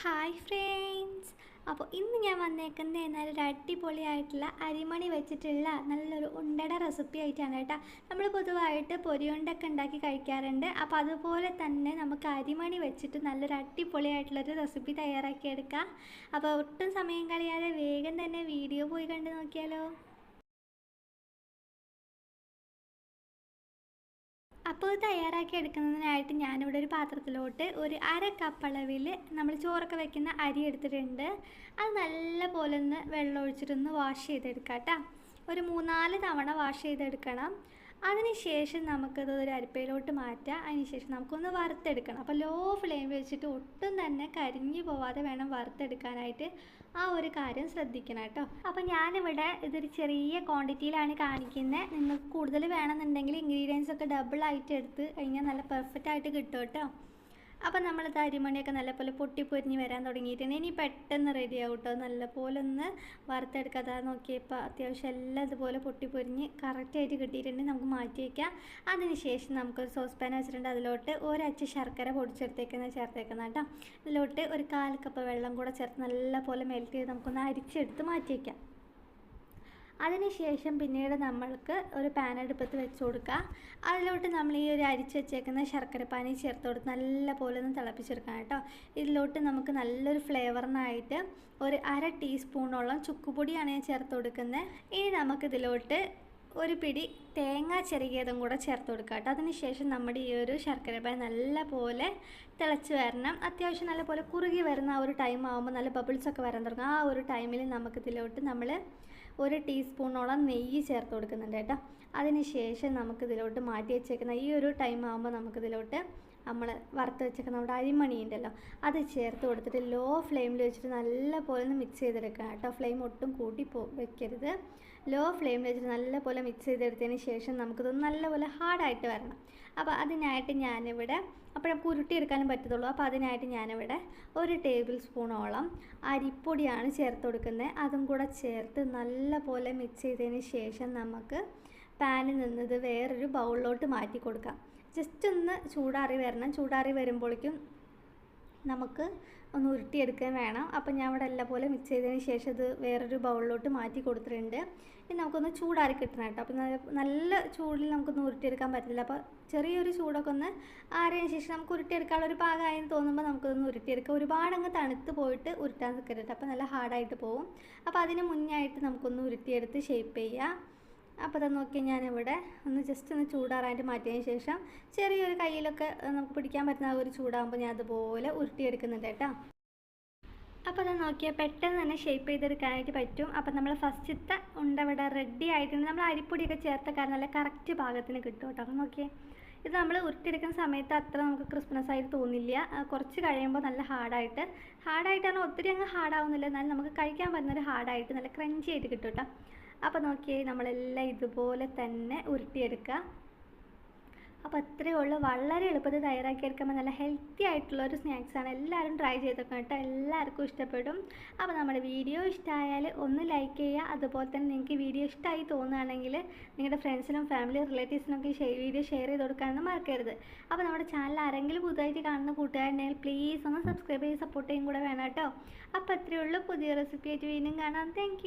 Hi friends അപ്പോൾ ഇന്ന് ഞാൻ വന്നേക്കുന്നത് നല്ലൊരു അടിപൊളിയായിട്ടുള്ള അരിമണി വെച്ചിട്ടുള്ള നല്ലൊരു ഉണ്ടട റെസിപ്പി ആയിട്ടാണ് കേട്ടോ. നമ്മൾ പൊതുവായിട്ട് പൊരിയുണ്ടൊക്കെ ഉണ്ടാക്കി കഴിക്കാറുണ്ട്. അപ്പോൾ അതുപോലെ തന്നെ നമുക്ക് അരിമണി വെച്ചിട്ട് നല്ലൊരു അടിപൊളിയായിട്ടുള്ളൊരു റെസിപ്പി തയ്യാറാക്കി എടുക്കാം അപ്പോൾ ഒട്ടും സമയം കളയാതെ വേഗം തന്നെ വീഡിയോ പോയി കണ്ടു നോക്കിയാലോ. അപ്പോൾ ഇത് തയ്യാറാക്കി എടുക്കുന്നതിനായിട്ട് ഞാനിവിടെ ഒരു പാത്രത്തിലോട്ട് ഒരു അര കപ്പ് അളവിൽ നമ്മൾ ചോറൊക്കെ വെക്കുന്ന അരി എടുത്തിട്ടുണ്ട്. അത് നല്ല പോലെ ഒന്ന് വെള്ളം ഒഴിച്ചിട്ടൊന്ന് വാഷ് ചെയ്തെടുക്കാം കേട്ടോ ഒരു മൂന്നാൽ തവണ വാഷ് ചെയ്തെടുക്കണം. അതിനുശേഷം നമുക്കത് ഒരു അരിപ്പയിലോട്ട് മാറ്റാം. അതിനുശേഷം നമുക്കൊന്ന് വറുത്തെടുക്കണം. അപ്പോൾ ലോ ഫ്ലെയിം വെച്ചിട്ട് ഒട്ടും തന്നെ കരിഞ്ഞു പോവാതെ വേണം വറുത്തെടുക്കാനായിട്ട് ആ ഒരു കാര്യം ശ്രദ്ധിക്കണം കേട്ടോ. അപ്പോൾ ഞാനിവിടെ ഇതൊരു ചെറിയ ക്വാണ്ടിറ്റിയിലാണ് കാണിക്കുന്നത് നിങ്ങൾക്ക് കൂടുതൽ വേണമെന്നുണ്ടെങ്കിൽ ഇൻഗ്രീഡിയൻസ് ഒക്കെ ഡബിൾ ആയിട്ട് എടുത്ത് കഴിഞ്ഞാൽ നല്ല പെർഫെക്റ്റ് ആയിട്ട് കിട്ടും കേട്ടോ. അപ്പം നമ്മൾ അരിമണിയൊക്കെ നല്ലപോലെ പൊട്ടിപ്പൊരിഞ്ഞ് വരാൻ തുടങ്ങിയിട്ടുണ്ട്. ഇനി പെട്ടെന്ന് റെഡി ആവും കേട്ടോ നല്ലപോലെ ഒന്ന് വറുത്തെടുക്കാതെ നോക്കിയപ്പോൾ അത്യാവശ്യം എല്ലാം ഇതുപോലെ പൊട്ടിപ്പൊരിഞ്ഞ് കറക്റ്റായിട്ട് കിട്ടിയിട്ടുണ്ട്. നമുക്ക് മാറ്റി വയ്ക്കാം അതിന് ശേഷം നമുക്കൊരു സോസ് പാൻ വെച്ചിട്ടുണ്ട്. അതിലോട്ട് ഒരച്ച് ശർക്കര പൊടിച്ചെടുത്തേക്കുന്ന ചേർത്തേക്കുന്ന കേട്ടോ. അതിലോട്ട് ഒരു കാൽ കപ്പ് വെള്ളം കൂടെ ചേർത്ത് നല്ലപോലെ മെൽറ്റ് ചെയ്ത് നമുക്കൊന്ന് അരിച്ചെടുത്ത് മാറ്റി വയ്ക്കാം അതിനുശേഷം പിന്നീട് നമ്മൾക്ക് ഒരു പാൻ അടുപ്പത്ത് വെച്ച് കൊടുക്കുക. അതിലോട്ട് നമ്മൾ ഈ ഒരു അരിച്ച് വെച്ചേക്കുന്ന ശർക്കര പാനി ചേർത്ത് കൊടുത്ത് നല്ല പോലെ ഒന്ന് തിളപ്പിച്ചെടുക്കാം കേട്ടോ. ഇതിലോട്ട് നമുക്ക് നല്ലൊരു ഫ്ലേവറിനായിട്ട് ഒരു അര ടീസ്പൂണോളം ചുക്കുപൊടിയാണ് ഞാൻ ചേർത്ത് കൊടുക്കുന്നത്. ഇനി നമുക്കിതിലോട്ട് ഒരു പിടി തേങ്ങ ചെറുകിയതും കൂടെ ചേർത്ത് കൊടുക്കുക കേട്ടോ. അതിനുശേഷം നമ്മുടെ ഈ ഒരു ശർക്കര പാൻ നല്ല പോലെ തിളച്ച് വരണം. അത്യാവശ്യം നല്ല പോലെ കുറുകി വരുന്ന ആ ഒരു ടൈം ആകുമ്പോൾ നല്ല ബബിൾസൊക്കെ വരാൻ തുടങ്ങും. ആ ഒരു ടൈമിൽ നമുക്കിതിലോട്ട് നമ്മൾ ഒരു ടീസ്പൂണോളം നെയ്യ് ചേർത്ത് കൊടുക്കുന്നുണ്ട് കേട്ടോ. അതിനുശേഷം നമുക്കിതിലോട്ട് മാറ്റി വെച്ചേക്കുന്ന ഈ ഒരു ടൈം ആകുമ്പോൾ നമുക്കിതിലോട്ട് നമ്മൾ വറുത്ത് വെച്ചേക്കുന്ന നമ്മുടെ അരിമണി ഉണ്ടല്ലോ അത് ചേർത്ത് കൊടുത്തിട്ട് ലോ ഫ്ലെയിമിൽ വെച്ചിട്ട് നല്ല പോലെ ഒന്ന് മിക്സ് ചെയ്തെടുക്കണം കേട്ടോ. ഫ്ലെയിം ഒട്ടും കൂട്ടി പോ വെക്കരുത്. ലോ ഫ്ലെയിമിൽ വെച്ചിട്ട് നല്ല പോലെ മിക്സ് ചെയ്തെടുത്തതിന് ശേഷം നമുക്കിത് നല്ലപോലെ ഹാർഡായിട്ട് വരണം. അപ്പോൾ അതിനായിട്ട് ഞാനിവിടെ അപ്പോൾ നമുക്ക് ഉരുട്ടിയെടുക്കാനും പറ്റത്തുള്ളൂ. അപ്പോൾ അതിനായിട്ട് ഞാനിവിടെ ഒരു ടേബിൾ സ്പൂണോളം അരിപ്പൊടിയാണ് ചേർത്ത് കൊടുക്കുന്നത്. അതും കൂടെ ചേർത്ത് നല്ല പോലെ മിക്സ് ചെയ്തതിന് ശേഷം നമുക്ക് പാനിൽ നിന്നത് വേറൊരു ബൗളിലോട്ട് മാറ്റി കൊടുക്കാം. ജസ്റ്റ് ഒന്ന് ചൂടാറി വരണം. ചൂടാറി വരുമ്പോഴേക്കും നമുക്ക് ഒന്ന് ഉരുട്ടിയെടുക്കാൻ വേണം. അപ്പം ഞാൻ ഇവിടെ എല്ലാം പോലെ മിക്സ് ചെയ്തതിന് ശേഷം ഇത് വേറൊരു ബൗളിലോട്ട് മാറ്റി കൊടുത്തിട്ടുണ്ട്. ഇനി നമുക്കൊന്ന് ചൂടാറി കിട്ടണം കേട്ടോ. അപ്പം നല്ല ചൂടിൽ നമുക്കൊന്ന് ഉരുട്ടിയെടുക്കാൻ പറ്റില്ല അപ്പോൾ ചെറിയൊരു ചൂടൊക്കെ ഒന്ന് ആറിയതിന് ശേഷം നമുക്ക് ഉരുട്ടിയെടുക്കാനുള്ള ഒരു പാകമായെന്ന് തോന്നുമ്പോൾ നമുക്കൊന്ന് ഉരുട്ടിയെടുക്കാം. ഒരുപാട് അങ്ങ് തണുത്ത് പോയിട്ട് ഉരുട്ടാൻ നിൽക്കരുത് അപ്പോൾ നല്ല ഹാർഡായിട്ട് പോകും അപ്പോൾ അതിന് മുന്നേ ആയിട്ട് നമുക്കൊന്ന് ഉരുട്ടിയെടുത്ത് ഷേപ്പ് ചെയ്യാം. അപ്പോൾ അത് നോക്കി ഞാനിവിടെ ഒന്ന് ജസ്റ്റ് ഒന്ന് ചൂടാറായിട്ട് മാറ്റിയതിന് ശേഷം ചെറിയൊരു കയ്യിലൊക്കെ നമുക്ക് പിടിക്കാൻ പറ്റുന്ന ഒരു ചൂടാകുമ്പോൾ ഞാൻ അതുപോലെ ഉരുട്ടിയെടുക്കുന്നുണ്ട് കേട്ടോ. അപ്പോൾ അത് നോക്കിയാൽ പെട്ടെന്ന് തന്നെ ഷേപ്പ് ചെയ്തെടുക്കാനായിട്ട് പറ്റും. അപ്പോൾ നമ്മൾ ഫസ്റ്റത്തെ ഉണ്ട ഇവിടെ റെഡി ആയിട്ടുണ്ട്. നമ്മൾ അരിപ്പൊടിയൊക്കെ ചേർത്ത കാരണം നല്ല കറക്റ്റ് ഭാഗത്തിന് കിട്ടും കേട്ടോ. അപ്പം നോക്കിയേ ഇത് നമ്മൾ ഉരുട്ടിയെടുക്കുന്ന സമയത്ത് അത്ര നമുക്ക് ക്രിസ്മസ് ആയിട്ട് തോന്നില്ല. കുറച്ച് കഴിയുമ്പോൾ നല്ല ഹാർഡായിട്ട് ഹാർഡായിട്ടാണ് ഒത്തിരി അങ്ങ് ഹാർഡാവുന്നില്ല എന്നാലും നമുക്ക് കഴിക്കാൻ പറ്റുന്നൊരു ഹാർഡായിട്ട് നല്ല ക്രഞ്ചി ആയിട്ട് കിട്ടും കേട്ടോ. അപ്പോൾ നോക്കിയേ നമ്മളെല്ലാം ഇതുപോലെ തന്നെ ഉരുട്ടിയെടുക്കുക. അപ്പോൾ അത്രയേ ഉള്ളൂ. വളരെ എളുപ്പത്തിൽ തയ്യാറാക്കി എടുക്കുമ്പോൾ നല്ല ഹെൽത്തി ആയിട്ടുള്ള ഒരു സ്നാക്സാണ് എല്ലാവരും ട്രൈ ചെയ്തൊക്കെ കേട്ടോ. എല്ലാവർക്കും ഇഷ്ടപ്പെടും. അപ്പോൾ നമ്മുടെ വീഡിയോ ഇഷ്ടമായാൽ ഒന്ന് ലൈക്ക് ചെയ്യുക. അതുപോലെ തന്നെ നിങ്ങൾക്ക് വീഡിയോ ഇഷ്ടമായി തോന്നുകയാണെങ്കിൽ നിങ്ങളുടെ ഫ്രണ്ട്സിനും ഫാമിലി റിലേറ്റീവ്സിനൊക്കെ വീഡിയോ ഷെയർ ചെയ്ത് കൊടുക്കാനൊന്നും മറക്കരുത്. അപ്പോൾ നമ്മുടെ ചാനൽ ആരെങ്കിലും പുതുതായിട്ട് കാണുന്ന കൂട്ടുകാരുണ്ടെങ്കിൽ പ്ലീസ് ഒന്ന് സബ്സ്ക്രൈബ് ചെയ്ത് സപ്പോർട്ട് ചെയ്യും കൂടെ വേണം കേട്ടോ. അപ്പോൾ അത്രയേ ഉള്ളൂ. പുതിയ റെസിപ്പി ആയിട്ട് വീണ്ടും കാണാം. താങ്ക്